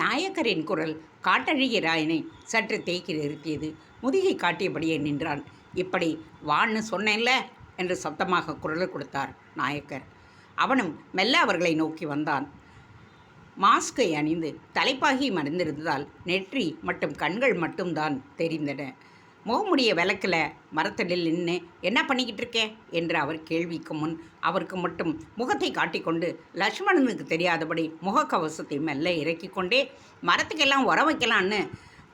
நாயக்கரின் குரல் காட்டழகிய ராயனை சற்று தேக்கி நிறுத்தியது. முதுகை காட்டியபடியே நின்றான் இப்படி வான்னு சொன்னேன்ல என்று சத்தமாக குரல் கொடுத்தார் நாயக்கர். அவனும் மெல்ல அவர்களை நோக்கி வந்தான். மாஸ்கை அணிந்து தலைப்பாகி மறைந்திருந்ததால் நெற்றி மற்றும் கண்கள் மட்டும்தான் தெரிந்தன. முகமுடிய விளக்கில் மரத்தடியில் நின்று என்ன பண்ணிக்கிட்டு இருக்கே என்று அவர் கேள்விக்கு முன் அவருக்கு மட்டும் முகத்தை காட்டிக்கொண்டு லக்ஷ்மணனுக்கு தெரியாதபடி முகக்கவசத்தை மெல்ல இறக்கி கொண்டே மரத்துக்கெல்லாம் உர வைக்கலான்னு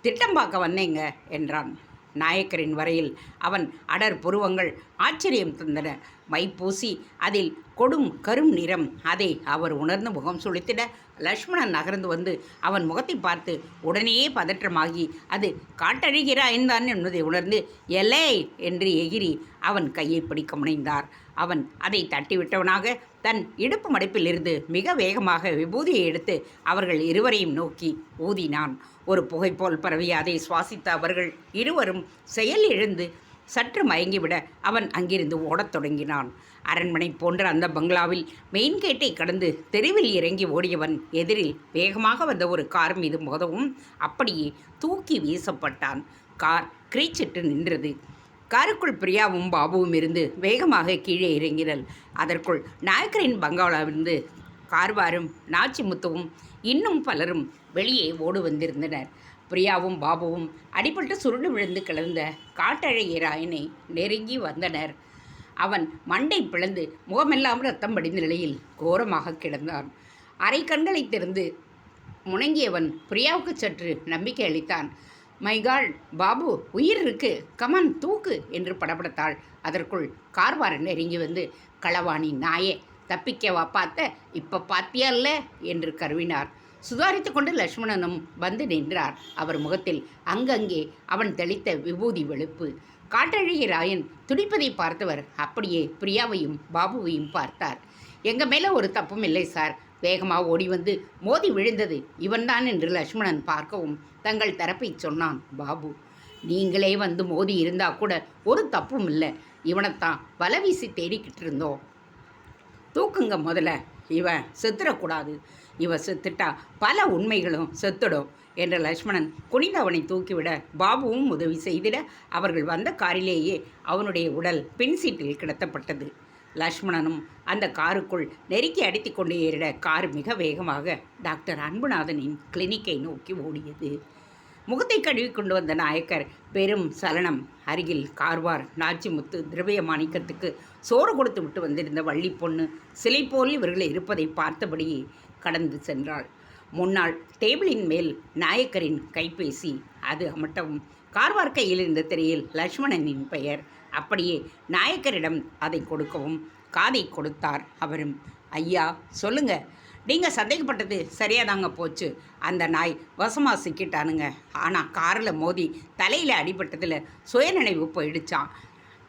திட்டம் பார்க்க வந்தேங்க என்றான். நாயக்கரின் வரையில் அவன் அடர் புருவங்கள் ஆச்சரியம் தந்தன. மைப்பூசி அதில் கொடும் கரும் நிறம். அதை அவர் உணர்ந்து முகம் சுழித்திட லக்ஷ்மணன் நகர்ந்து வந்து அவன் முகத்தை பார்த்து உடனே பதற்றமாகி அது காட்டழுகிறாய்தான் என்பதை உணர்ந்து எலே என்று எகிரி அவன் கையை பிடிக்க முனைந்தார். அவன் அதை தட்டிவிட்டவனாக தன் இடுப்பு மடிப்பிலிருந்து மிக வேகமாக விபூதியை எடுத்து அவர்கள் இருவரையும் நோக்கி ஊதினான். ஒரு புகைப்போல் பரவி அதை சுவாசித்த அவர்கள் இருவரும் செயல் எழுந்து சற்று மயங்கிவிட அவன் அங்கிருந்து ஓடத் தொடங்கினான். அரண்மனை போன்ற அந்த பங்களாவில் மெயின் கேட்டை கடந்து தெருவில் இறங்கி ஓடியவன் எதிரில் வேகமாக வந்த ஒரு கார் மீது மோதவும் அப்படியே தூக்கி வீசப்பட்டான். கார் கிரீச்சிட்டு நின்றது. காருக்குள் பிரியாவும் பாபுவும் இருந்து வேகமாக கீழே இறங்கினல் அதற்குள் நாயக்கரின் பங்களாவிலிருந்து கார்வாரும் நாச்சிமுத்துவும் இன்னும் பலரும் வெளியே ஓடு வந்திருந்தனர். பிரியாவும் பாபுவும் அடிபட்டு சுருண்டு விழுந்து கிடந்த காட்டழகிராயனை நெருங்கி வந்தனர். அவன் மண்டை பிளந்து முகமெல்லாம் ரத்தம் படிந்த நிலையில் கோரமாக கிடந்தான். அரை கண்களை திறந்து முணங்கியவன் பிரியாவுக்கு சற்று நம்பிக்கை அளித்தான். மைகால் பாபு உயிர் இருக்கு. கமன் தூக்கு என்று படபடத்தாள். அதற்குள் கார்வாரன் நெருங்கி வந்து களவாணி நாயே தப்பிக்கவா பார்த்த? இப்போ பாத்தியல்ல என்று கருவினார். சுதாரித்து கொண்டு லக்ஷ்மணனும் வந்து நின்றார். அவர் முகத்தில் அங்கங்கே அவன் தெளித்த விபூதி வெளுப்பு. காட்டழகிய ராயன் துடிப்பதை பார்த்தவர் அப்படியே பிரியாவையும் பாபுவையும் பார்த்தார். எங்க மேலே ஒரு தப்பும் இல்லை சார். வேகமாக ஓடி வந்து மோதி விழுந்தது இவன்தான் என்று லக்ஷ்மணன் பார்க்கவும் தங்கள் தரப்பை சொன்னான் பாபு. நீங்களே வந்து மோதி இருந்தா கூட ஒரு தப்பும் இல்லை. இவனைத்தான் வலை வீசி தேடிக்கிட்டு இருந்தோம் தூக்குங்க முதல்ல. இவன் செத்துடக்கூடாது இவன் செத்துட்டா பல உண்மைகளும் செத்துடும் என்ற லக்ஷ்மணன் குனிந்தவனை தூக்கிவிட பாபுவும் உதவி செய்திட அவர்கள் வந்த காரிலேயே அவனுடைய உடல் பின் சீட்டில் கிடத்தப்பட்டது. லக்ஷ்மணனும் அந்த காருக்குள் நெருக்கி அடித்து கொண்டு ஏறிட கார் மிக வேகமாக டாக்டர் அன்புநாதனின் கிளினிக்கை நோக்கி ஓடியது. முகத்தை கழுவி கொண்டு வந்த நாயக்கர் பெரும் சலனம். அருகில் கார்வார் நாச்சிமுத்து திரவிய மாணிக்கத்துக்கு சோறு கொடுத்து விட்டு வந்திருந்த வள்ளி பொண்ணு சிலை போல் இவர்கள் இருப்பதை பார்த்தபடியே கடந்து சென்றாள். முன்னால் டேபிளின் மேல் நாயக்கரின் கைபேசி அது அமட்டவும் கார்வார் கையில் இருந்த திரையில் லக்ஷ்மணனின் பெயர். அப்படியே நாயக்கரிடம் அதை கொடுக்கவும் காதை கொடுத்தார் அவரும். ஐயா சொல்லுங்க நீங்கள் சந்தேகப்பட்டது சரியாக தாங்க போச்சு. அந்த நாய் வசமாக சிக்கிட்டானுங்க. ஆனால் காரில் மோதி தலையில் அடிபட்டதில் சுயநினைவு போயிடுச்சான்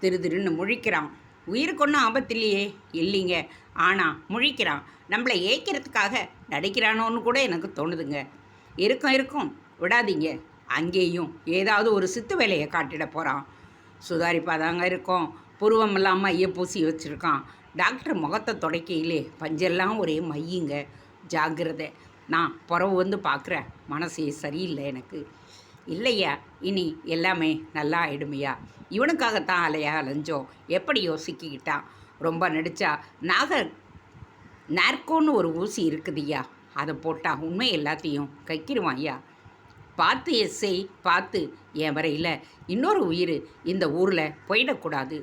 திரு திருன்னு முழிக்கிறான். உயிருக்கு ஒன்றும் ஆபத்தில்லையே இல்லைங்க. ஆனால் முழிக்கிறான். நம்மளை ஏய்க்கிறதுக்காக நடிக்கிறானோன்னு கூட எனக்கு தோணுதுங்க. இருக்கும் இருக்கும். விடாதீங்க. அங்கேயும் ஏதாவது ஒரு சித்து வேலையை காட்டிட போகிறான் சுதாரிப்பாதாங்க இருக்கும். புருவம் இல்லாமல் மைய பூசி வச்சுருக்கான். டாக்டர் முகத்தை தொடக்கையிலே பஞ்செல்லாம் ஒரே மையுங்க. ஜாக்கிரதை. நான் புறவு வந்து பார்க்குறேன். மனசே சரியில்லை எனக்கு. இல்லையா? இனி எல்லாமே நல்லா ஆயிடுமையா? இவனுக்காகத்தான் அலையா அலைஞ்சோம். எப்படி யோசிக்கிட்டான் ரொம்ப நடித்தா நாக நார்கோன்னு ஒரு ஊசி இருக்குதுய்யா? அதை போட்டால் உண்மை எல்லாத்தையும் கைக்கிடுவான் ஐயா பார்த்து எஸ்ஐ பார்த்து என் வரையில் இன்னொரு உயிர் இந்த ஊரில் போயிடக்கூடாது.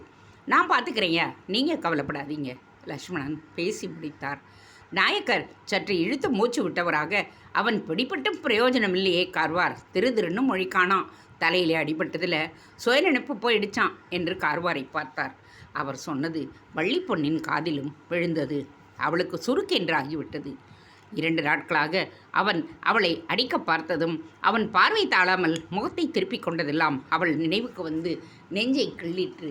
நான் பார்த்துக்கிறேன்யா. நீங்கள் கவலைப்படாதீங்க. லக்ஷ்மணன் பேசி முடித்தார். நாயக்கர் சற்று இழுத்து மூச்சு விட்டவராக அவன் பிடிப்பட்டும் பிரயோஜனம் இல்லையே கார்வார். திரு திருன்னு மொழிக்கானான். தலையிலே அடிபட்டதில் சுயநினைப்பு போயிடுச்சான் என்று கார்வாரை பார்த்தார். அவர் சொன்னது வள்ளி பொன்னின் காதிலும் விழுந்தது. அவளுக்கு சுருக்கென்றாகிவிட்டது இரண்டு நாட்களாக அவன் அவளை அடிக்க பார்த்ததும் அவன் பார்வை தாழாமல் முகத்தை திருப்பிக் கொண்டதெல்லாம் அவள் நினைவுக்கு வந்து நெஞ்சை கிள்ளிற்று.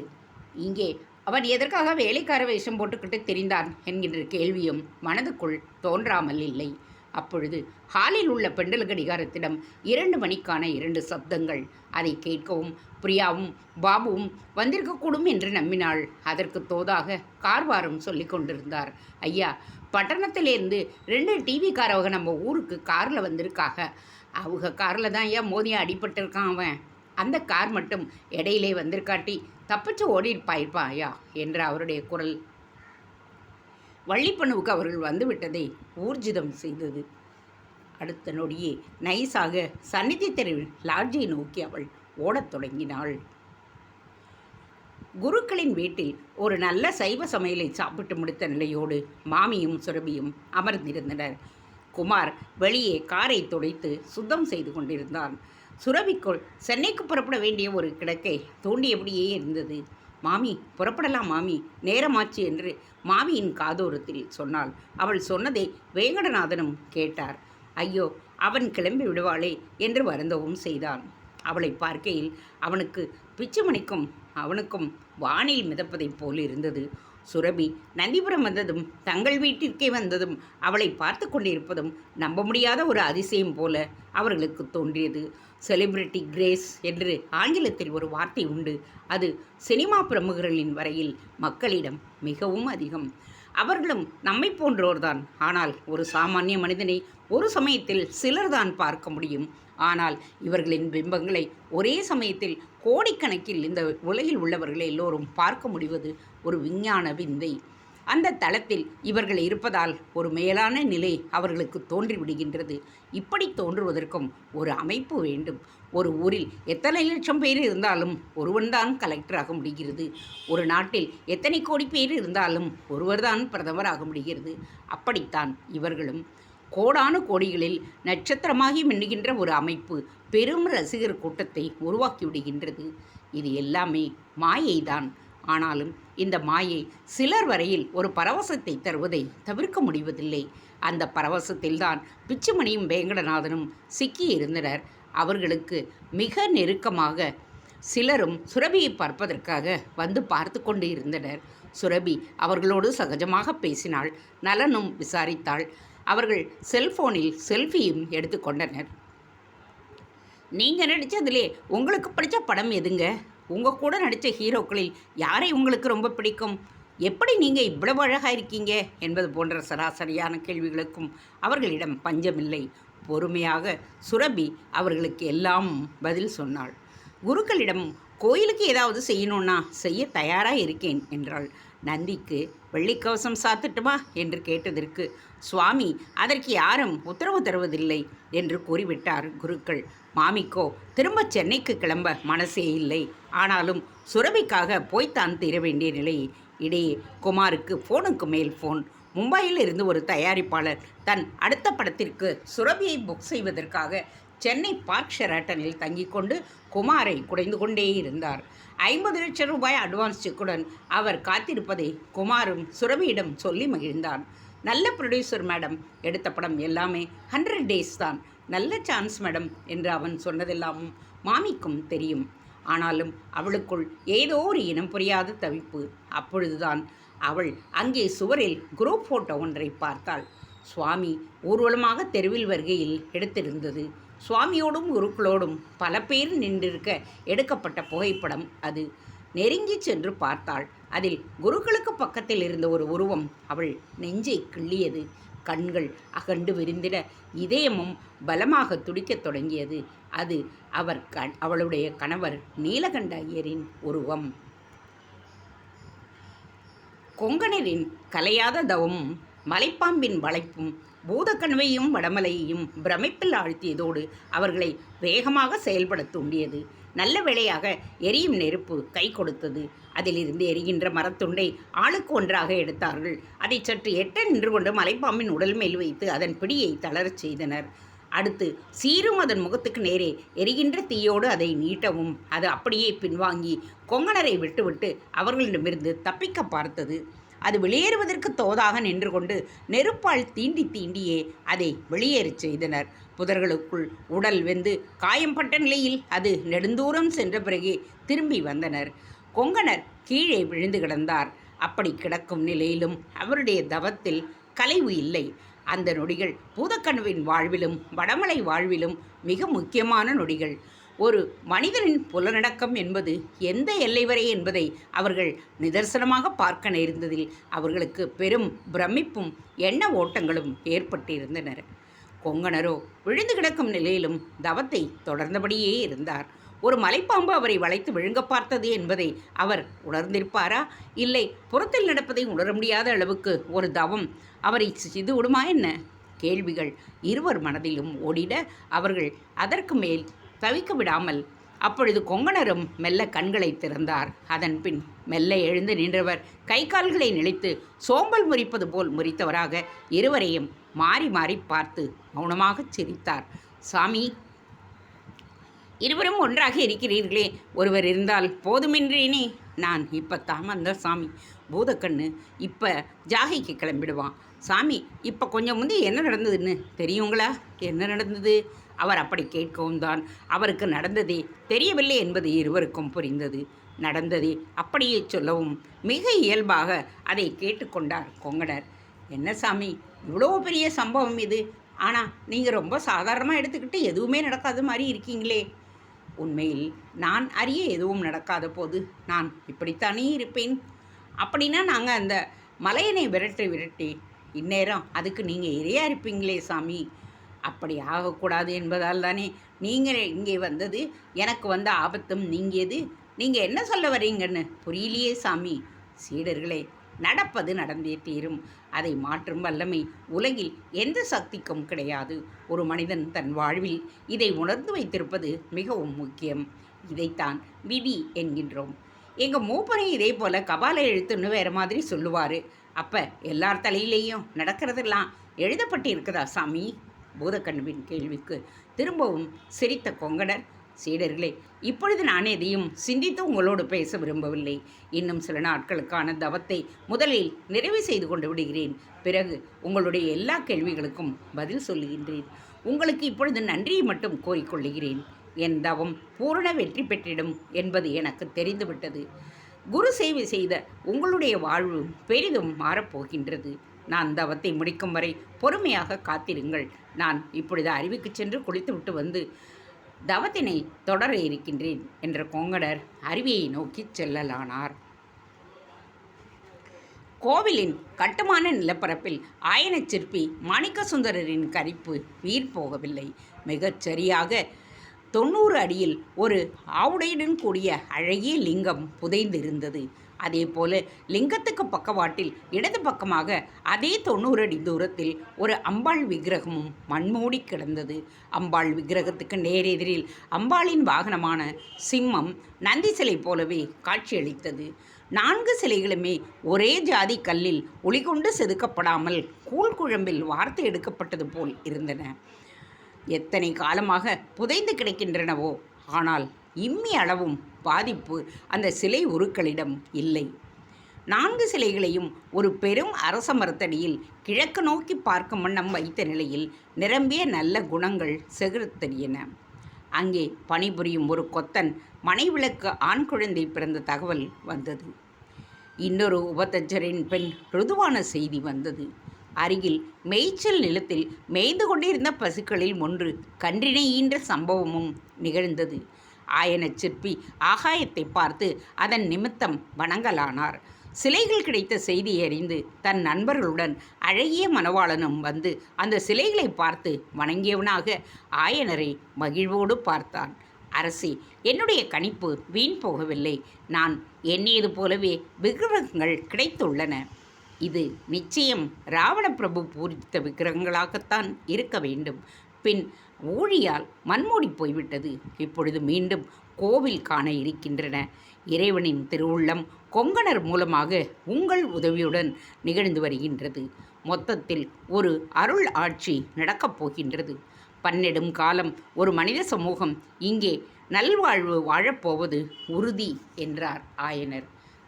இங்கே. அவன் எதற்காக வேலைக்கார வேஷம் போட்டுக்கிட்டு தெரிந்தான் என்கின்ற கேள்வியும் மனதுக்குள் தோன்றாமல் இல்லை. அப்பொழுது ஹாலில் உள்ள பெண்டல் கடிகாரத்திடம் இரண்டு மணிக்கான இரண்டு சப்தங்கள். அதை கேட்கவும் பிரியாவும் பாபுவும் வந்திருக்கக்கூடும் என்று நம்பினாள். அதற்கு தோதாக கார்வாரும் சொல்லி கொண்டிருந்தார். ஐயா பட்டணத்திலேருந்து ரெண்டு டிவிக்காரவங்க நம்ம ஊருக்கு காரில் வந்திருக்காக. அவங்க காரில் தான் ஐயா மோதியா அடிபட்டிருக்கான் அவன். அந்த கார் மட்டும் இடையிலே வந்திருக்காட்டி தப்பிச்சு ஓடிருப்பாயிருப்பா ஐயா என்ற அவருடைய குரல். வள்ளிப்பண்ணுவுக்கு அவர்கள் வந்துவிட்டதை ஊர்ஜிதம் செய்தது. அடுத்த நொடியே நைஸாக சந்நிதி தெருவில் லாட்ஜை நோக்கி அவள் ஓடத் தொடங்கினாள். குருக்களின் வீட்டில் ஒரு நல்ல சைவ சமையலை சாப்பிட்டு முடித்த நிலையோடு மாமியும் சுரபியும் அமர்ந்திருந்தனர். குமார் வெளியே காரை துடைத்து சுத்தம் செய்து கொண்டிருந்தான். சுரபிக்குள் சென்னைக்கு புறப்பட வேண்டிய ஒரு கிடக்கை தோண்டியபடியே இருந்தது. மாமி புறப்படலாம் மாமி நேரமாச்சு என்று மாமியின் காதோரத்தில் சொன்னாள். அவள் சொன்னதை வேங்கடநாதனும் கேட்டார். ஐயோ அவன் கிளம்பி விடுவாளே என்று வருந்தவும் செய்தான். அவளை பார்க்கையில் அவனுக்கு பிச்சுமணிக்கும் அவனுக்கும் வானில் மிதப்பதைப் போல் இருந்தது சுரபி நந்திபுரம் வந்ததும் தங்கள் வீட்டிற்கே வந்ததும் அவளை பார்த்து கொண்டிருப்பதும் நம்ப முடியாத ஒரு அதிசயம் போல அவர்களுக்கு தோன்றியது. செலிபிரிட்டி கிரேஸ் என்று ஆங்கிலத்தில் ஒரு வார்த்தை உண்டு. அது சினிமா பிரமுகர்களின் வரையில் மக்களிடம் மிகவும் அதிகம். அவர்களும் நம்மை போன்றோர்தான். ஆனால் ஒரு சாமானிய மனிதனை ஒரு சமயத்தில் சிலர்தான் பார்க்க முடியும். ஆனால் இவர்களின் பிம்பங்களை ஒரே சமயத்தில் கோடிக்கணக்கில் இந்த உலகில் உள்ளவர்கள் எல்லோரும் பார்க்க முடிவது ஒரு விஞ்ஞான விந்தை. அந்த தளத்தில் இவர்கள் இருப்பதால் ஒரு மேலான நிலை அவர்களுக்கு தோன்றிவிடுகின்றது. இப்படி தோன்றுவதற்கும் ஒரு அமைப்பு வேண்டும். ஒரு ஊரில் எத்தனை லட்சம் பேர் இருந்தாலும் ஒருவன்தான் கலெக்டராக முடிகிறது. ஒரு நாட்டில் எத்தனை கோடி பேர் இருந்தாலும் ஒருவர்தான் பிரதமராக முடிகிறது. அப்படித்தான் இவர்களும் கோடானு கோடிகளில் நட்சத்திரமாகி மின்னுகின்ற ஒரு அமைப்பு பெரும் ரசிகர் கூட்டத்தை உருவாக்கிவிடுகின்றது இது எல்லாமே மாயைதான். ஆனாலும் இந்த மாயை சிலர் வரையில் ஒரு பரவசத்தை தருவதை தவிர்க்க முடிவதில்லை. அந்த பரவசத்தில்தான் பிச்சுமணியும் வேங்கடநாதனும் சிக்கியிருந்தனர் அவர்களுக்கு மிக நெருக்கமாக சிலரும் சுரபியை பார்ப்பதற்காக வந்து பார்த்து கொண்டு இருந்தனர். சுரபி அவர்களோடு சகஜமாக பேசினாள். நலனும் விசாரித்தாள். அவர்கள் செல்போனில் செல்ஃபியும் எடுத்துக்கொண்டனர். நீங்கள் நடித்ததிலே உங்களுக்கு பிடிச்ச படம் எதுங்க? உங்கள் கூட நடித்த ஹீரோக்களில் யாரை உங்களுக்கு ரொம்ப பிடிக்கும்? எப்படி நீங்கள் இவ்வளவு அழகாக இருக்கீங்க? என்பது போன்ற சராசரியான கேள்விகளுக்கும் அவர்களிடம் பஞ்சமில்லை. பொறுமையாக சுரபி அவர்களுக்கு எல்லாம் பதில் சொன்னாள். குருக்களிடம் கோயிலுக்கு ஏதாவது செய்யணும்னா செய்ய தயாராக இருக்கேன் என்றாள். நந்திக்கு வெள்ளிக்கவசம் சாத்துட்டுமா? என்று கேட்டதற்கு சுவாமி அதற்கு யாரும் உத்தரவு தருவதில்லை என்று கூறிவிட்டார் குருக்கள். மாமிக்கோ திரும்ப சென்னைக்கு கிளம்ப மனசே இல்லை. ஆனாலும் சுரபிக்காக போய்த்தான் தீர வேண்டிய நிலை. இடையே குமாருக்கு ஃபோனுக்கு மேல் ஃபோன். மும்பையில் இருந்து ஒரு தயாரிப்பாளர் தன் அடுத்த படத்திற்கு சுரபியை புக் செய்வதற்காக சென்னை பார்க் ஷெராட்டனில் தங்கிக் கொண்டு குமாரை குடைந்து கொண்டே இருந்தார். ஐம்பது லட்சம் ரூபாய் அட்வான்ஸ் செக்குடன் அவர் காத்திருப்பதை குமாரும் சுரபியிடம் சொல்லி மகிழ்ந்தான். நல்ல ப்ரொடியூசர் மேடம் எடுத்த படம் எல்லாமே ஹண்ட்ரட் டேஸ் தான். நல்ல சான்ஸ் மேடம் என்று அவன் சொன்னதெல்லாமும் மாமிக்கும் தெரியும். ஆனாலும் அவளுக்குள் ஏதோ ஒரு இனம் புரியாத தவிப்பு. அப்பொழுதுதான் அவள் அங்கே சுவரில் குரூப் ஃபோட்டோ ஒன்றை பார்த்தாள். சுவாமி ஊர்வலமாக தெருவில் வருகையில் எடுத்திருந்தது சுவாமியோடும் குருக்களோடும் பல பேர் நின்றிருக்க எடுக்கப்பட்ட புகைப்படம் அது. நெருங்கி சென்று பார்த்தாள். அதில் குருக்களுக்கு பக்கத்தில் இருந்த ஒரு உருவம் அவள் நெஞ்சை கிள்ளியது. கண்கள் அகண்டு விரிந்திட இதயமும் பலமாக துடிக்கத் தொடங்கியது. அது அவர் கண் அவளுடைய கணவர் நீலகண்ட ஐயரின் உருவம். கொங்கணரின் கலையாத தவமும் மலைப்பாம்பின் வளைப்பும் பூதக்கனவையும் வடமலையையும் பிரமிப்பில் ஆழ்த்தியதோடு அவர்களை வேகமாக செயல்பட தூண்டியது. நல்ல வேளையாக எரியும் நெருப்பு கை கொடுத்தது. அதிலிருந்து எரிகின்ற மரத்துண்டை ஆளுக்கு ஒன்றாக எடுத்தார்கள். அதை சற்று எட்ட நின்று கொண்டு மலைப்பாம்பின் உடல் மேல் வைத்து அதன் பிடியை தளரச் செய்தனர். அடுத்து சீரும் அதன் முகத்துக்கு நேரே எரிகின்ற தீயோடு அதை நீட்டவும் அது அப்படியே பின்வாங்கி கொங்கணரை விட்டுவிட்டு அவர்களிடமிருந்து தப்பிக்க பார்த்தது. அது வெளியேறுவதற்கு தோதாக நின்று கொண்டு நெருப்பால் தீண்டி தீண்டியே அதை வெளியேறச் செய்தனர். புதர்களுக்குள் உடல் வெந்து காயம்பட்ட நிலையில் அது நெடுந்தூரம் சென்ற பிறகே திரும்பி வந்தனர். கொங்கனர் கீழே விழுந்து கிடந்தார். அப்படி கிடக்கும் நிலையிலும் அவருடைய தவத்தில் கலைவு இல்லை. அந்த நொடிகள் பூதக்கணுவின் வாழ்விலும் வடமலை வாழ்விலும் மிக முக்கியமான நொடிகள். ஒரு மனிதனின் புலனடக்கம் என்பது எந்த எல்லை வரை என்பதை அவர்கள் நிதர்சனமாக பார்க்க நேர்ந்ததில் அவர்களுக்கு பெரும் பிரமிப்பும் எண்ண ஓட்டங்களும் ஏற்பட்டிருந்தனர். கொங்கணரோ விழுந்து கிடக்கும் நிலையிலும் தவத்தை தொடர்ந்தபடியே இருந்தார். ஒரு மலைப்பாம்பு அவரை வளைத்து விழுங்க பார்த்தது என்பதை அவர் உணர்ந்திருப்பாரா? இல்லை புறத்தில் நடப்பதை உணர முடியாத அளவுக்கு ஒரு தவம் அவரை சிது விடுமா என்ன? கேள்விகள் இருவர் மனதிலும் ஓடிட அவர்கள் அதற்கு மேல் தவிக்க விடாமல் அப்பொழுது கொங்கணரும் மெல்ல கண்களை திறந்தார். அதன் பின் மெல்ல எழுந்து நின்றவர் கை கால்களை நிலைத்து சோம்பல் முறிப்பது போல் முறித்தவராக இருவரையும் மாறி மாறி பார்த்து மௌனமாகச் சிரித்தார். சாமி இருவரும் ஒன்றாக இருக்கிறீர்களே. ஒருவர் இருந்தால் போதுமென்றேனே நான் இப்போ தாமந்த சாமி பூதக்கண்ணு இப்போ ஜாகைக்கு கிளம்பிடுவான். சாமி இப்போ கொஞ்சம் முந்தி என்ன நடந்ததுன்னு தெரியுங்களா? என்ன நடந்தது? அவர் அப்படி கேட்கவும் தான் அவருக்கு நடந்ததே தெரியவில்லை என்பது இருவருக்கும் புரிந்தது. நடந்ததே அப்படியே சொல்லவும் மிக இயல்பாக அதை கேட்டுக்கொண்டார் கொங்கடர் என்ன சாமி இவ்வளோ பெரிய சம்பவம் இது? ஆனால் நீங்கள் ரொம்ப சாதாரணமாக எடுத்துக்கிட்டு எதுவுமே நடக்காத மாதிரி இருக்கீங்களே. உண்மையில் நான் அறிய எதுவும் நடக்காத போது நான் இப்படித்தானே இருப்பேன்? அப்படின்னா நாங்கள் அந்த மலையனை விரட்டி விரட்டி இந்நேரம் அதுக்கு நீங்கள் இரையாக இருப்பீங்களே சாமி. அப்படி ஆகக்கூடாது என்பதால் தானே நீங்கள் இங்கே வந்தது எனக்கு வந்த ஆபத்தும் நீங்கியது. நீங்கள் என்ன சொல்ல வரீங்கன்னு புரியலையே சாமி. சீடர்களே நடப்பது நடந்தே தீரும் அதை மாற்றும் வல்லமை உலகில் எந்த சக்திக்கும் கிடையாது. ஒரு மனிதன் தன் வாழ்வில் இதை உணர்ந்து வைத்திருப்பது மிகவும் முக்கியம். இதைத்தான் விதி என்கின்றோம். எங்கள் மூப்பரை இதே போல் கபால எழுத்துன்னு வேறு மாதிரி சொல்லுவார். அப்போ எல்லார் தலையிலேயும் நடக்கிறதெல்லாம் எழுதப்பட்டு இருக்குதா சாமி? பூதக்கண்ணுவின் கேள்விக்கு திரும்பவும் சிரித்த கொங்கடர் சீடர்களே இப்பொழுது நான் எதையும் சிந்தித்து உங்களோடு பேச விரும்பவில்லை. இன்னும் சில நாட்களுக்கான தவத்தை முதலில் நிறைவு செய்து கொண்டு விடுகிறேன். பிறகு உங்களுடைய எல்லா கேள்விகளுக்கும் பதில் சொல்லுகின்றேன். உங்களுக்கு இப்பொழுது நன்றியை மட்டும் கோரிக்கொள்ளுகிறேன். என் தவம் பூரண வெற்றி பெற்றிடும் என்பது எனக்கு தெரிந்துவிட்டது. குரு சேவை செய்த உங்களுடைய வாழ்வு பெரிதும் மாறப்போகின்றது. நான் தவத்தை முடிக்கும் வரை பொறுமையாக காத்திருங்கள். நான் இப்பொழுது அருவிக்கு சென்று குளித்துவிட்டு வந்து தவத்தினை தொடர இருக்கின்றேன் என்ற கொங்கடர் அருவியை நோக்கி செல்லலானார். கோவிலின் கட்டுமான நிலப்பரப்பில் ஆயனச் சிற்பி மாணிக்க சுந்தரரின் கரிப்பு வீர் போகவில்லை. மிகச் சரியாக தொண்ணூறு அடியில் ஒரு ஆவுடையுடன் கூடிய அழகிய லிங்கம் புதைந்திருந்தது. அதே போல லிங்கத்துக்கு பக்கவாட்டில் இடது பக்கமாக அதே தொண்ணூறு அடி தூரத்தில் ஒரு அம்பாள் விக்கிரகமும் மண்மூடி கிடந்தது. அம்பாள் விக்கிரகத்துக்கு நேரெதிரில் அம்பாளின் வாகனமான சிம்மம் நந்தி சிலை போலவே காட்சியளித்தது. நான்கு சிலைகளுமே ஒரே ஜாதி கல்லில் ஒளிகொண்டு செதுக்கப்படாமல் கூழ் குழம்பில் வார்த்தை எடுக்கப்பட்டது போல் இருந்தன. எத்தனை காலமாக புதைந்து கிடக்கின்றனவோ ஆனால் இம்மி அளவும் பாதிப்பு அந்த சிலை உருக்களிடம் இல்லை. நான்கு சிலைகளையும் ஒரு பெரும் அரச மரத்தடியில் கிழக்கு நோக்கி பார்க்கும் வண்ணம் வைத்த நிலையில் நிரம்பிய நல்ல குணங்கள் செகுத்தறியன அங்கே பணிபுரியும் ஒரு கொத்தன் மனைவிளக்கு ஆண் குழந்தை பிறந்த தகவல் வந்தது. இன்னொரு உபதச்சரின் பெண் ருதுவான செய்தி வந்தது. அருகில் மேய்ச்சல் நிலத்தில் மேய்ந்து கொண்டிருந்த பசுக்களில் ஒன்று கன்றினை ஈன்ற சம்பவமும் நிகழ்ந்தது. ஆயனச் சிற்பி ஆகாயத்தை பார்த்து அதன் நிமித்தம் வணங்கலானார். சிலைகள் கிடைத்த செய்தி அறிந்து தன் நண்பர்களுடன் அழகிய மணவாளனும் வந்து அந்த சிலைகளை பார்த்து வணங்கியவனாக ஆயனரை மகிழ்வோடு பார்த்தான். அரசி என்னுடைய கணிப்பு வீண் போகவில்லை. நான் எண்ணியது போலவே விக்கிரகங்கள் கிடைத்துள்ளன. இது நிச்சயம் ராவண பிரபு பூரித்த விக்கிரகங்களாகத்தான் இருக்க வேண்டும். பின் ஊழியால் மண்மூடி போய்விட்டது. இப்பொழுது மீண்டும் கோவில் காண இருக்கின்றன. இறைவனின் திருவுள்ளம் கொங்கணர் மூலமாக உங்கள் உதவியுடன் நிகழ்ந்து வருகின்றது. மொத்தத்தில் ஒரு அருள் ஆட்சி நடக்கப் போகின்றது. பன்னெடும் காலம் ஒரு மனித சமூகம் இங்கே நல்வாழ்வு வாழப்போவது உறுதி என்றார் ஆயனர்.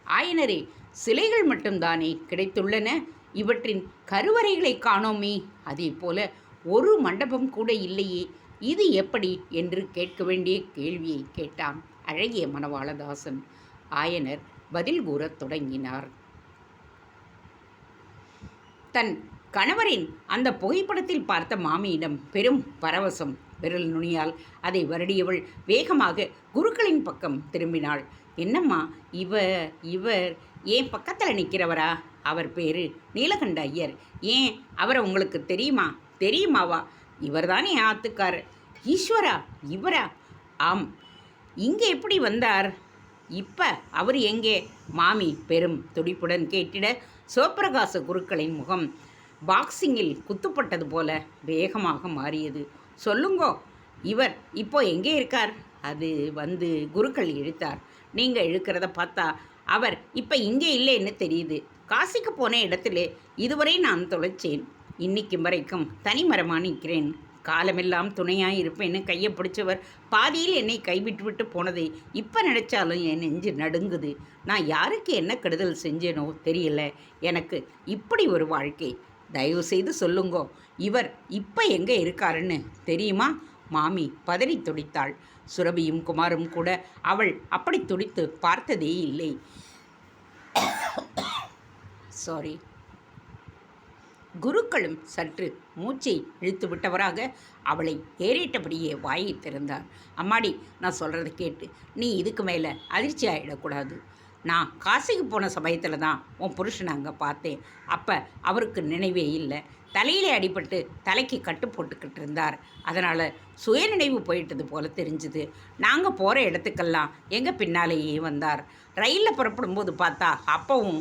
ஆயனரே சிலைகள் மட்டும்தானே கிடைத்துள்ளன. இவற்றின் கருவறைகளை காணோமே. அதே போல ஒரு மண்டபம் கூட இல்லையே. இது எப்படி என்று கேட்க வேண்டிய கேள்வியை கேட்டான் அழகிய மணவாளதாசன். ஆயனர் பதில் கூறத் தொடங்கினார். தன் கணவரின் அந்த புகைப்படத்தில் பார்த்த மாமியிடம் பெரும் பரவசம் விரல் நுனியால் அதை வருடியவள் வேகமாக குருக்களின் பக்கம் திரும்பினாள். என்னம்மா இவ இவர் ஏன் பக்கத்தில் நிற்கிறவரா அவர் பேரு நீலகண்ட ஐயர். ஏன் அவரை உங்களுக்கு தெரியுமா? தெரியுமாவா? இவர்தானே தானே ஆத்துக்கார் ஈஸ்வரா இவரா? ஆம். இங்கே எப்படி வந்தார்? இப்போ அவர் எங்கே? மாமி பெரும் துடிப்புடன் கேட்டிட சிவபிரகாச குருக்களின் முகம் பாக்ஸிங்கில் குத்துப்பட்டது போல வேகமாக மாறியது. சொல்லுங்கோ இவர் இப்போ எங்கே இருக்கார்? அது வந்து குருக்கள் இழுத்தார். நீங்கள் இழுக்கிறத பார்த்தா அவர் இப்போ இங்கே இல்லைன்னு தெரியுது. காசிக்கு போன இடத்திலே இதுவரை நான் தொலைச்சேன். இன்னைக்கு வரைக்கும் தனிமரமாக நிற்கிறேன். காலமெல்லாம் துணையாக இருப்பேன்னு கையை பிடிச்சவர் பாதியில் என்னை கைவிட்டு விட்டு போனதை இப்போ நினச்சாலும் என் நெஞ்சு நடுங்குது. நான் யாருக்கு என்ன கெடுதல் செஞ்சேனோ தெரியல. எனக்கு இப்படி ஒரு வாழ்க்கை. தயவு செய்து சொல்லுங்கோ. இவர் இப்போ எங்கே இருக்காருன்னு தெரியுமா? மாமி பதறி துடித்தாள். சுரபியும் குமாரும் கூட அவள் அப்படி துடித்து பார்த்ததே இல்லை. சாரி குருக்களும் சற்று மூச்சை இழுத்து விட்டவராக அவளை ஏறிட்டபடியே வாயை திறந்தார். அம்மாடி நான் சொல்கிறத கேட்டு நீ இதுக்கு மேலே அதிர்ச்சி ஆகிடக்கூடாது நான் காசிக்கு போன சமயத்தில் தான் உன் புருஷனை அங்கே பார்த்தேன். அப்போ அவருக்கு நினைவே இல்லை. தலையிலே அடிபட்டு தலைக்கு கட்டு போட்டுக்கிட்டு இருந்தார். அதனால் சுயநினைவு போயிட்டது போல தெரிஞ்சுது. நாங்கள் போகிற இடத்துக்கெல்லாம் எங்கள் பின்னாலேயே வந்தார். ரயிலில் புறப்படும்போது பார்த்தா அப்பவும்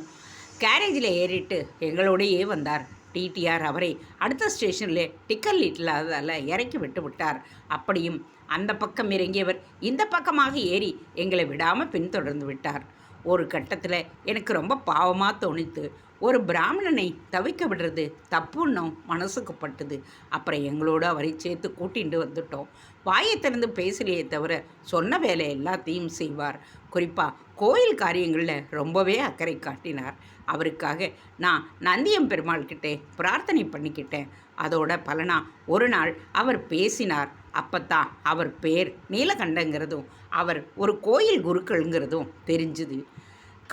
கேரேஜில் ஏறிட்டு எங்களோடையே வந்தார். டிடிஆர் அவரை அடுத்த ஸ்டேஷனில் டிக்கல் இல்லாததால் இறக்கி விட்டு விட்டார். அப்படியும் அந்த பக்கம் இறங்கியவர் இந்த பக்கமாக ஏறி எங்களை விடாமல் பின்தொடர்ந்து விட்டார். ஒரு கட்டத்தில் எனக்கு ரொம்ப பாவமாக தோணித்து ஒரு பிராமணனை தவிக்க விடுறது தப்புன்னும் மனசுக்கு பட்டுது. அப்புறம் எங்களோட அவரை சேர்த்து கூட்டிகிட்டு வந்துட்டோம். வாயை திறந்து பேசலையே தவிர சொன்ன வேலை எல்லாத்தையும் செய்வார். குறிப்பாக கோயில் காரியங்களில் ரொம்பவே அக்கறை காட்டினார். அவருக்காக நான் நந்தியம் பெருமாள் கிட்டே பிரார்த்தனை பண்ணிக்கிட்டேன். அதோட பலனா ஒரு நாள் அவர் பேசினார். அப்பத்தான் அவர் பேர் நீலகண்டங்கிறதும் அவர் ஒரு கோயில் குருக்கள்ங்கிறதும் தெரிஞ்சுது.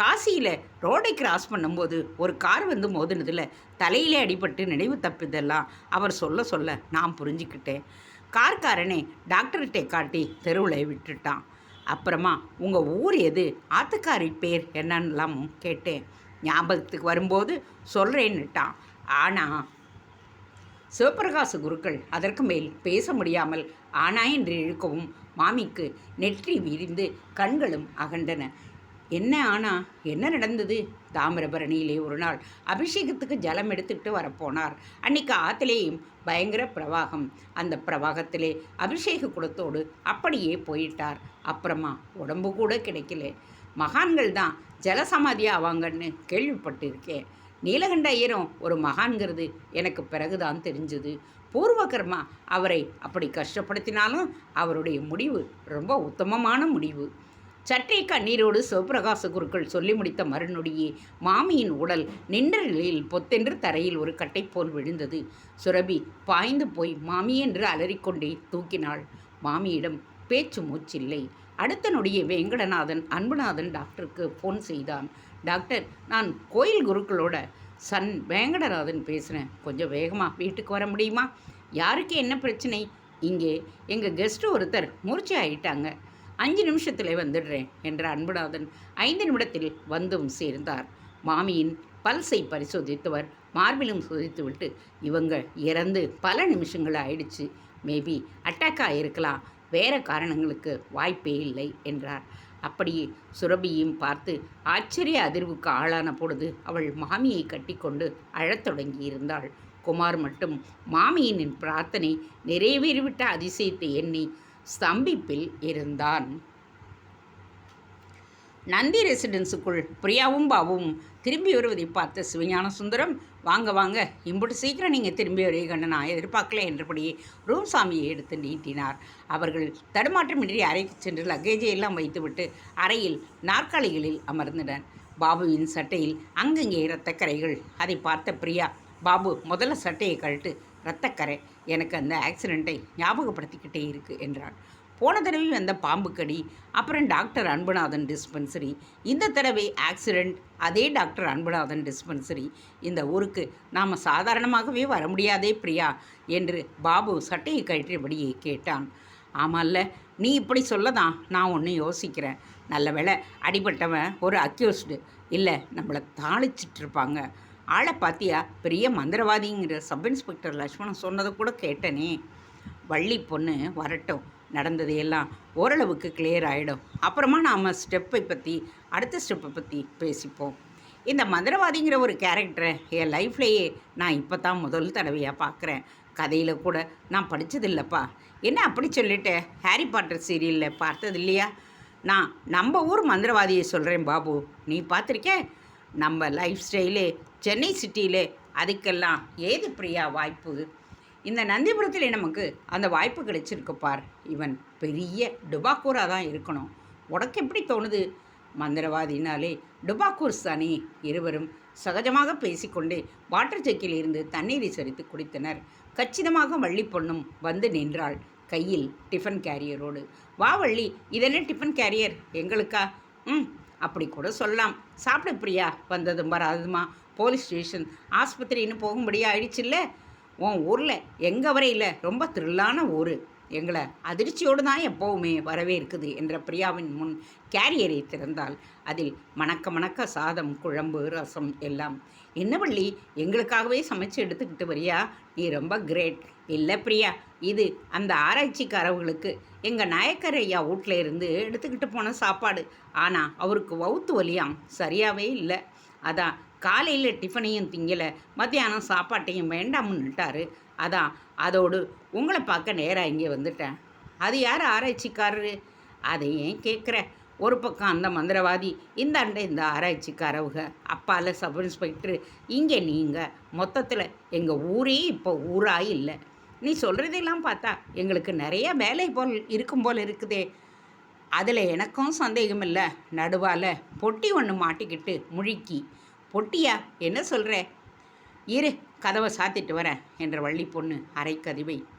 காசியில் ரோடை கிராஸ் பண்ணும்போது ஒரு கார் வந்து மோதினதில் தலையிலே அடிபட்டு நினைவு தப்பிதெல்லாம் அவர் சொல்ல சொல்ல நான் புரிஞ்சுக்கிட்டேன். கார்காரனே டாக்டர்கிட்ட காட்டி தெருவில் விட்டுட்டான். அப்புறமா உங்கள் ஊர் எது? ஆத்துக்காரி பேர் என்னன்னெல்லாம் கேட்டேன். ஞாபகத்துக்கு வரும்போது சொல்கிறேன்னுட்டான் ஆனால் சிவபிரகாச குருக்கள் அதற்கு மேல் பேச முடியாமல் ஆனா என்று இழுக்கவும் மாமிக்கு நெற்றி விரிந்து கண்களும் அகண்டன என்ன ஆனா என்ன நடந்தது? தாமிரபரணியிலே ஒரு நாள் அபிஷேகத்துக்கு ஜலம் எடுத்துக்கிட்டு வரப்போனார். அன்னைக்கு ஆத்திலேயும் பயங்கர பிரவாகம். அந்த பிரவாகத்திலே அபிஷேக குடத்தோடு அப்படியே போயிட்டார். அப்புறமா உடம்பு கூட கிடைக்கல. மகான்கள் தான் ஜலசமாதி ஆவாங்கன்னு கேள்விப்பட்டிருக்கேன். நீலகண்ட ஐயரும் ஒரு மகான்கிறது எனக்கு பிறகுதான் தெரிஞ்சது. பூர்வகர்மா அவரை அப்படி கஷ்டப்படுத்தினாலும் அவருடைய முடிவு ரொம்ப உத்தமமான முடிவு. சற்றே கண்ணீரோடு சிவபிரகாச குருக்கள் சொல்லி முடித்த மறுநொடியே மாமியின் உடல் நின்ற நிலையில் பொத்தென்று தரையில் ஒரு கட்டை போல் விழுந்தது. சுரபி பாய்ந்து போய் மாமி என்று அலறிக்கொண்டே தூக்கினாள். மாமியிடம் பேச்சு மூச்சில்லை. அடுத்த நொடியே வெங்கடநாதன் அன்புநாதன் டாக்டருக்கு ஃபோன் செய்தான். டாக்டர் நான் கோயில் குருக்களோட சன் வேங்கடராதன் பேசுகிறேன் கொஞ்சம் வேகமாக வீட்டுக்கு வர முடியுமா? யாருக்கு என்ன பிரச்சனை? இங்கே எங்கள் கெஸ்ட்டு ஒருத்தர் மூர்ச்சி ஆயிட்டாங்க. அஞ்சு நிமிஷத்தில் வந்துடுறேன் என்ற அன்புநாதன் ஐந்து நிமிடத்தில் வந்தும் சேர்ந்தார். மாமியின் பல்ஸை பரிசோதித்தவர் மார்பிலும் சோதித்துவிட்டு இவங்க இறந்து பல நிமிஷங்கள் ஆயிடுச்சு. மேபி அட்டாக் ஆகிருக்கலாம் வேறு காரணங்களுக்கு வாய்ப்பே இல்லை என்றார். அப்படியே சுரபியையும் பார்த்து ஆச்சரிய அதிர்வுக்கு ஆளான பொழுது அவள் மாமியை கட்டிக்கொண்டு அழத் தொடங்கியிருந்தாள். குமார் மட்டும் மாமியின் பிரார்த்தனை நிறைவேறிவிட்ட அதிசயத்தை எண்ணி ஸ்தம்பிப்பில் இருந்தான். நந்தி ரெசிடென்ஸுக்குள் பிரியாவும் பாபுவும் திரும்பி வருவதை பார்த்த சிவஞான சுந்தரம் வாங்க வாங்க. இம்புட்டு சீக்கிரம் நீங்கள் திரும்பி வருவீங்கன்னு நான் எதிர்பார்க்கல என்றபடி ரூம் சாமியை எடுத்து நீட்டினார். அவர்கள் தடுமாற்றமின்றி அறைக்கு சென்று லக்கேஜை எல்லாம் வைத்துவிட்டு அறையில் நாற்காலிகளில் அமர்ந்தனர். பாபுவின் சட்டையில் அங்கங்கே இரத்தக்கரைகள். அதை பார்த்த பிரியா பாபு முதல்ல சட்டையை கழட்டு. இரத்தக்கரை. எனக்கு அந்த ஆக்சிடெண்ட்டை ஞாபகப்படுத்திக்கிட்டே இருக்கு என்றான். போன தடவை வந்த பாம்பு கடி அப்புறம் டாக்டர் அன்புநாதன் டிஸ்பென்சரி இந்த தடவை ஆக்சிடெண்ட் அதே டாக்டர் அன்புநாதன் டிஸ்பென்சரி இந்த ஊருக்கு நாம் சாதாரணமாகவே வர முடியாதே பிரியா என்று பாபு சட்டையை கழற்றியபடியே கேட்டான். ஆமால்ல நீ இப்படி சொல்லதான் நான் ஒன்று யோசிக்கிறேன். நல்ல வேளை அடிபட்டவன் ஒரு அக்யூஸ்டு இல்லை நம்மளை தாளிச்சிட்டு இருப்பாங்க. ஆளை பார்த்தியா பெரிய மந்திரவாதிங்கிற சப் இன்ஸ்பெக்டர் லக்ஷ்மணன் சொன்னதை கூட கேட்டனே. வள்ளி பொண்ணு வரட்டும். நடந்தது எல்லாம் ஓரளவுக்கு கிளியர் ஆகிடும் அப்புறமா நாம் ஸ்டெப்பை பற்றி அடுத்த ஸ்டெப்பை பற்றி பேசிப்போம். இந்த மந்திரவாதிங்கிற ஒரு கேரக்டரை என் லைஃப்லேயே நான் இப்போ தான் முதல் தடவையாக பார்க்குறேன் கதையில் கூட நான் படித்ததில்லப்பா என்ன அப்படி சொல்லிட்டு ஹாரி பாட்டர் சீரியலில் பார்த்தது இல்லையா நான் நம்ம ஊர் மந்திரவாதியை சொல்கிறேன் பாபு. நீ பார்த்துருக்க? நம்ம லைஃப் ஸ்டைலு சென்னை சிட்டியிலே அதுக்கெல்லாம் ஏது பிரியா வாய்ப்பு? இந்த நந்திபுரத்தில் நமக்கு அந்த வாய்ப்பு கிடைச்சிருக்கு பார். இவன் பெரிய டுபாக்கூராக தான் இருக்கணும். உனக்கு எப்படி தோணுது? மந்திரவாதினாலே டுபாக்கூர்ஸ் தானே இருவரும் சகஜமாக பேசிக்கொண்டே வாட்டர் ஜக்கில் இருந்து தண்ணீரை சரித்து குடித்தனர். கச்சிதமாக வள்ளி பொண்ணும் வந்து நின்றாள். கையில் டிஃபன் கேரியரோடு. வா வள்ளி இதென்ன டிஃபன் கேரியர்? எங்களுக்கா? ம் அப்படி கூட சொல்லலாம். சாப்பிட பிரியா வந்ததும் வராதுமா? Police station ஆஸ்பத்திரின்னு போகும்படியா ஆயிடுச்சுல்ல? உன் ஊரில் எங்கள் வரையில் ரொம்ப த்ரில்லான ஊர்? எங்களை அதிர்ச்சியோடு தான் எப்போவுமே வரவேற்குது என்ற பிரியாவின் முன் கேரியரை திறந்தால் அதில் மணக்க மணக்க சாதம் குழம்பு ரசம் எல்லாம். என்ன வள்ளி எங்களுக்காகவே சமைச்சு எடுத்துக்கிட்டு வரியா? நீ ரொம்ப கிரேட் இல்லை பிரியா இது அந்த ஆராய்ச்சிக்காரவர்களுக்கு எங்கள் நாயக்கர் ஐயா வீட்டில் இருந்து எடுத்துக்கிட்டு போன சாப்பாடு. ஆனால் அவருக்கு வவுத்து வலியாம். சரியாகவே இல்லை. அதான் காலையில் டிஃபனையும் திங்கலை மத்தியானம் சாப்பாட்டையும் வேண்டாம்னுட்டாரு அதான் அதோடு உங்களை பார்க்க நேராக இங்கே வந்துட்டேன். அது யார் ஆராய்ச்சிக்காரரு? அதை ஏன் கேட்குற? ஒரு பக்கம் அந்த மந்திரவாதி இந்த அண்டை இந்த ஆராய்ச்சிக்காரவுக அப்பால சப் இன்ஸ்பெக்டர் இங்கே நீங்கள் மொத்தத்தில் எங்கள் ஊரே இப்போ ஊராக இல்லை. நீ சொல்கிறதெல்லாம் பார்த்தா எங்களுக்கு நிறைய வேலை போல் இருக்கும் போல் இருக்குதே. அதில் எனக்கும் சந்தேகம் இல்லை நடுவால் பொட்டி ஒன்று மாட்டிக்கிட்டு முழுக்கி. பொட்டியா? என்ன சொல்கிற இரு கதவை சாத்திட்டு வரேன் என்ற வள்ளி பொண்ணு அரை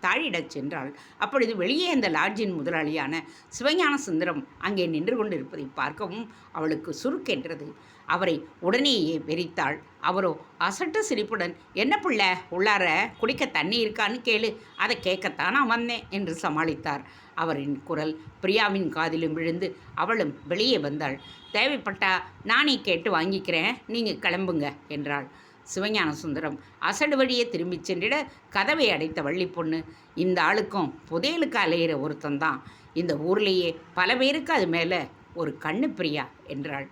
தாழிடச் சென்றாள். அப்பொழுது வெளியே அந்த லாட்ஜின் முதலாளியான சிவஞான சுந்தரம் அங்கே நின்று கொண்டிருப்பதை பார்க்கவும் அவளுக்கு சுருக்கென்றது அவரை உடனேயே வெறித்தாள். அவரோ அசட்டு சிரிப்புடன் என்ன பிள்ளை உள்ளார குடிக்க தண்ணி இருக்கான்னு கேளு அதை கேட்கத்தான் நான் வந்தேன் என்று சமாளித்தார். அவரின் குரல் பிரியாவின் காதிலும் விழுந்து அவளும் வெளியே வந்தாள். தேவைப்பட்டா நானே கேட்டு வாங்கிக்கிறேன். நீங்கள் கிளம்புங்க என்றாள். சிவஞான சுந்தரம் அசடு வழியே திரும்பிச் சென்றிட கதவை அடைத்த வள்ளி பொண்ணு இந்த ஆளுக்கும் புதையலுக்கு அலையிற ஒருத்தந்தான் இந்த ஊர்லேயே பல பேருக்கு அது மேலே ஒரு கண்ணு பிரியா என்றாள்.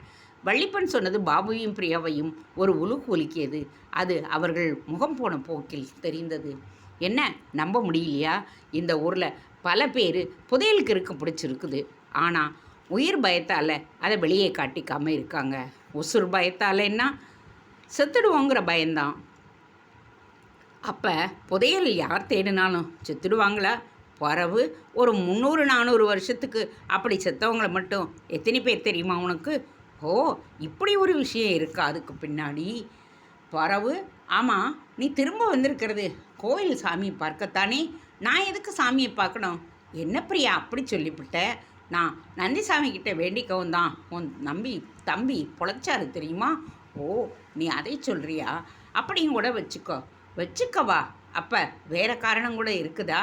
வள்ளிப்பன் சொன்னது பாபுவையும் பிரியாவையும் ஒரு உலுக்கு ஒலுக்கியது அது அவர்கள் முகம் போன போக்கில் தெரிந்தது. என்ன நம்ப முடியலையா? இந்த ஊரில் பல பேர் புதையலுக்கு இருக்க பிடிச்சிருக்குது. ஆனால் உயிர் பயத்தால் அதை வெளியே காட்டிக்காமல் இருக்காங்க. உசுர் பயத்தாலன்னா செத்துடுவோங்கிற பயம்தான். அப்போ புதையல் யார் தேடினாலும் செத்துடுவாங்களா? பறவு ஒரு முந்நூறு நானூறு வருஷத்துக்கு அப்படி செத்தவங்கள மட்டும் எத்தனை பேர் தெரியுமா உனக்கு? ஓ இப்படி ஒரு விஷயம் இருக்கா அதுக்கு பின்னாடி. பறவு ஆமாம் நீ திரும்ப வந்திருக்கிறது கோயில் சாமி பார்க்கத்தானே? நான் எதுக்கு சாமியை பார்க்கணும்? என்ன பிரியா அப்படி சொல்லிவிட்ட? நான் நந்திசாமி கிட்ட வேண்டிக்கவும் தான். உன் நம்பி தம்பி பொழைச்சாரு தெரியுமா? ஓ நீ அதை சொல்கிறியா அப்படியும் கூட வச்சுக்கோ. வச்சுக்கவா. அப்போ வேறு காரணம் கூட இருக்குதா?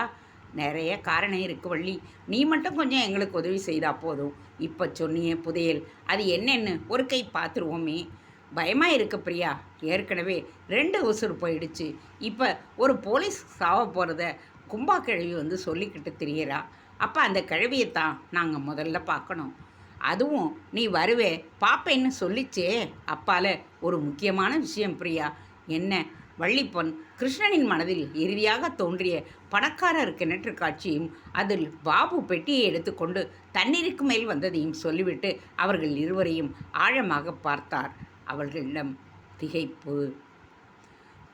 நிறைய காரணம் இருக்கு வள்ளி. நீ மட்டும் கொஞ்சம் எங்களுக்கு உதவி செய்தா போதும். இப்போ சொன்னியே புதையல். அது என்னென்னு ஒரு கை பார்த்துருவோமே. பயமாக இருக்கு பிரியா. ஏற்கனவே ரெண்டு உசுறு போயிடுச்சு. இப்போ ஒரு போலீஸ் சாவ போகிறத கும்பா கிழவி வந்து சொல்லிக்கிட்டு தெரியறா. அப்போ அந்த கிழவியைத்தான் நாங்கள் முதல்ல பார்க்கணும். அதுவும் நீ வருவே பாப்பேன்னு சொல்லிச்சே. அப்பால ஒரு முக்கியமான விஷயம் பிரியா. என்ன? வள்ளிப்பொன் கிருஷ்ணனின் மனதில் இறுதியாக தோன்றிய பணக்காரர் கிணற்று காட்சியும் அதில் பாபு பெட்டியை எடுத்துக்கொண்டு தண்ணீருக்கு மேல் வந்ததையும் சொல்லிவிட்டு அவர்கள் இருவரையும் ஆழமாக பார்த்தார். அவர்களிடம் திகைப்பு.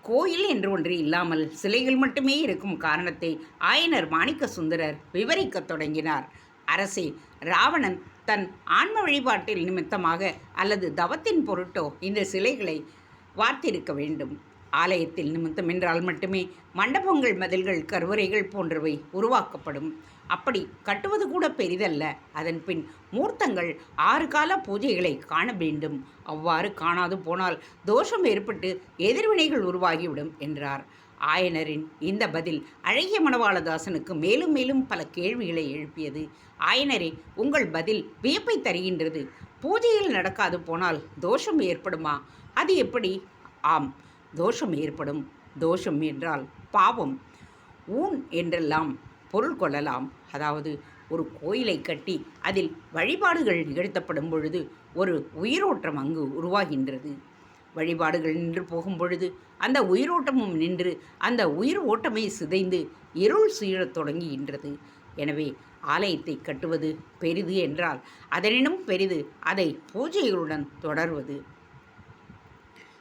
கோயில் என்று ஒன்று இல்லாமல் சிலைகள் மட்டுமே இருக்கும் காரணத்தை ஆயனர் மாணிக்க சுந்தரர் விவரிக்கத் தொடங்கினார். அரசே ராவணன் தன் ஆன்ம வழிபாட்டில் நிமித்தமாக அல்லது தவத்தின் பொருட்டோ இந்த சிலைகளை வார்த்திருக்க வேண்டும். ஆலயத்தில் நிமித்தம் என்றால் மட்டுமே மண்டபங்கள் மதில்கள் கருவறைகள் போன்றவை உருவாக்கப்படும். அப்படி கட்டுவது கூட பெரிதல்ல. அதன் பின் மூர்த்தங்கள் ஆறு கால பூஜைகளை காண வேண்டும். அவ்வாறு காணாது போனால் தோஷம் ஏற்பட்டு எதிர்வினைகள் உருவாகிவிடும் என்றார். ஆயனரின் இந்த பதில் அழகிய மணவாளதாசனுக்கு மேலும் மேலும் பல கேள்விகளை எழுப்பியது. ஆயனரே உங்கள் பதில் வியப்பை தருகின்றது. பூஜையில் நடக்காது போனால் தோஷம் ஏற்படுமா? அது எப்படி? ஆம் தோஷம் ஏற்படும். தோஷம் என்றால் பாவம். ஊன் என்றெல்லாம் பொருள் கொள்ளலாம். அதாவது ஒரு கோயிலை கட்டி அதில் வழிபாடுகள் நிகழ்த்தப்படும் பொழுது ஒரு உயிரோட்டம் அங்கு உருவாகின்றது. வழிபாடுகள் நின்று போகும் பொழுது அந்த உயிரோட்டமும் நின்று அந்த உயிர் ஓட்டமே சிதைந்து இருள் சீழத் தொடங்குகின்றது. எனவே ஆலயத்தை கட்டுவது பெரிது என்றால் அதனினும் பெரிது அதை பூஜைகளுடன் தொடர்வது.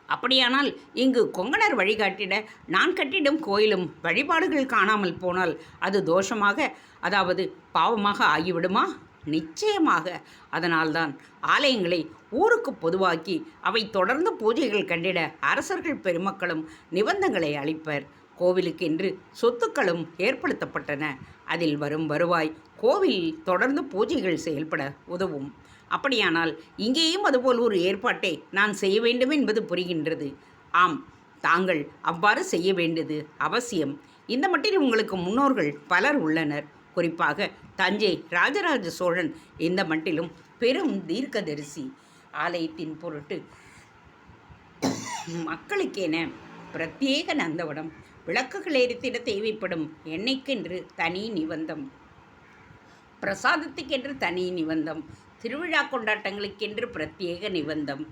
அப்படியானால் இங்கு கொங்கணர் வழிகாட்டிட நான் கட்டிடும் கோயிலும் வழிபாடுகள் காணாமல் போனால் அது தோஷமாக அதாவது பாவமாக ஆகிவிடுமா? நிச்சயமாக. அதனால்தான் ஆலயங்களை ஊருக்கு பொதுவாக்கி அவை தொடர்ந்து பூஜைகள் கண்டிட அரசர்கள் பெருமக்களும் நிபந்தங்களை அளிப்பர். கோவிலுக்கென்று சொத்துக்களும் ஏற்படுத்தப்பட்டன. அதில் வரும் வருவாய் கோவில் தொடர்ந்து பூஜைகள் செயல்பட உதவும். அப்படியானால் இங்கேயும் அதுபோல் ஒரு ஏற்பாட்டை நான் செய்ய வேண்டும் என்பது புரிகின்றது. ஆம் தாங்கள் அவ்வாறு செய்ய வேண்டியது அவசியம். இந்த மட்டில் உங்களுக்கு முன்னோர்கள் பலர் உள்ளனர். குறிப்பாக தஞ்சை ராஜராஜ சோழன் இந்த மட்டிலும் பெரும் தீர்க்கதரிசி. ஆலயத்தின் பொருட்டு மக்களுக்கென பிரத்யேக நந்தவனம் விளக்குகள் எரித்திட தேவைப்படும் எண்ணெய்க்கென்று தனி நிபந்தம் பிரசாதத்துக்கென்று தனி நிபந்தம் திருவிழா கொண்டாட்டங்களுக்கென்று பிரத்யேக நிபந்தம்.